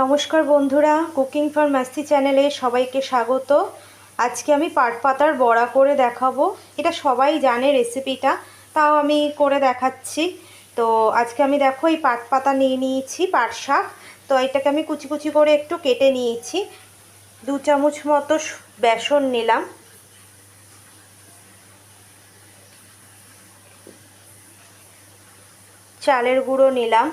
নমস্কার বন্ধুরা, cooking for মাস্তি চ্যানেলে সবাইকে স্বাগত। আজকে আমি পাট পাতার বড়া করে দেখাবো। এটা সবাই জানে রেসিপিটা, তাও আমি করে দেখাচ্ছি। তো আজকে আমি দেখো এই পাট পাতা নিয়ে নিয়েছি, পাট শাক। তো এটাকে আমি কুচি কুচি করে একটু কেটে নিয়েছি। দু চামচ মতো বেসন নিলাম। চালের গুঁড়ো নিলাম।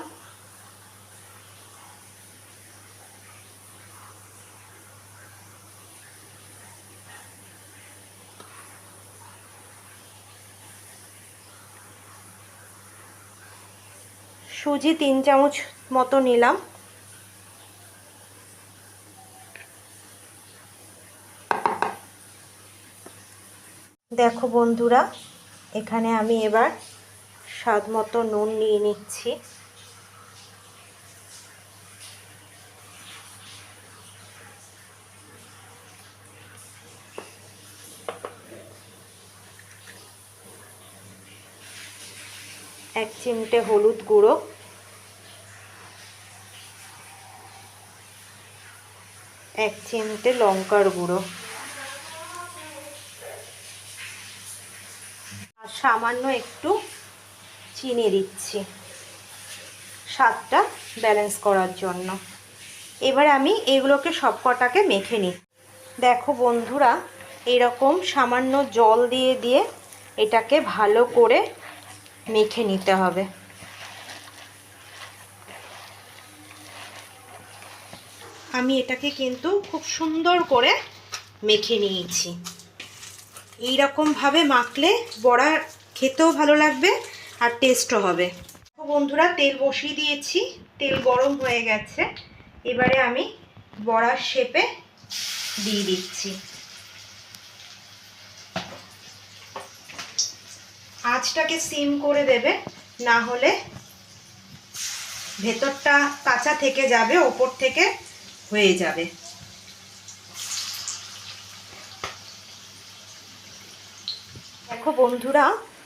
সুজি তিন চামচ মতো নিলাম। দেখো বন্ধুরা, এখানে আমি এবার স্বাদ মতো নুন নিয়ে নিচ্ছি। এক চিমটে হলুদ গুঁড়ো। এক চিমটে লঙ্কার গুঁড়ো। আর সামান্য একটু চিনি দিচ্ছি। স্বাদটা ব্যালেন্স করার জন্য। এবার আমি এগুলোকে সব কটাকে মেখে নিই। দেখো বন্ধুরা, এরকম সামান্য জল দিয়ে দিয়ে এটাকে ভালো করে মেখে নিতে হবে। আমি এটাকে কিন্তু খুব সুন্দর করে মেখে নিয়েছি। এই এইরকমভাবে মাখলে বড়া খেতেও ভালো লাগবে আর টেস্টও হবে। বন্ধুরা, তেল বসিয়ে দিয়েছি, তেল গরম হয়ে গেছে। এবারে আমি বড়ার শেপে দিয়ে দিচ্ছি। আঁচটাকে সিম করে দেবে, না হলে ভেতরটা কাঁচা থেকে যাবে, ওপর থেকে হয়ে যাবে। দেখো বন্ধুরা,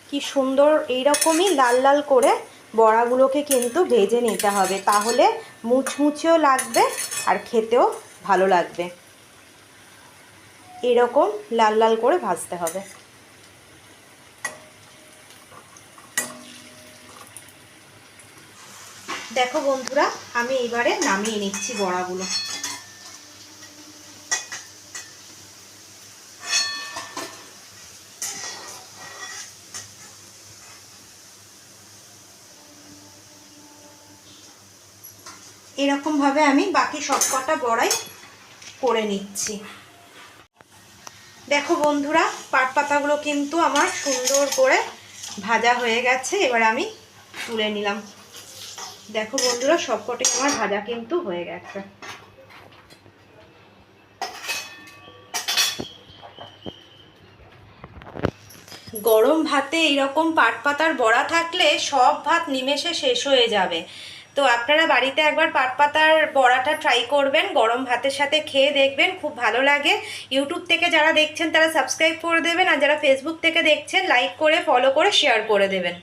কি সুন্দর এইরকমই লাল লাল করে বড়াগুলোকে কিন্তু ভেজে নিতে হবে। তাহলে মুচমুচেও লাগবে আর খেতেও ভালো লাগবে। এরকম লাল লাল করে ভাজতে হবে। দেখো বন্ধুরা, আমি এবারে নামিয়ে নিচ্ছি বড়াগুলো। এরকমভাবে আমি বাকি সব কটা বড়াই করে নিচ্ছি। দেখো বন্ধুরা, পাট পাতাগুলো কিন্তু আমার সুন্দর করে ভাজা হয়ে গেছে, এবার আমি তুলে নিলাম। দেখো বন্ধুরা সবকটাই আমার ভাজা কিন্তু হয়ে গেছে। গরম ভাতে এরকম পাট পাতার বড়া থাকলে সব ভাত নিমেষে শেষ হয়ে যাবে। তো আপনারা বাড়িতে একবার পাট পাতার বড়াটা ট্রাই করবেন, গরম ভাতের সাথে খেয়ে দেখবেন, খুব ভালো লাগে। ইউটিউব থেকে যারা দেখছেন তারা সাবস্ক্রাইব করে দেবেন, আর যারা ফেসবুক থেকে দেখছেন লাইক করে ফলো করে শেয়ার করে দেবেন।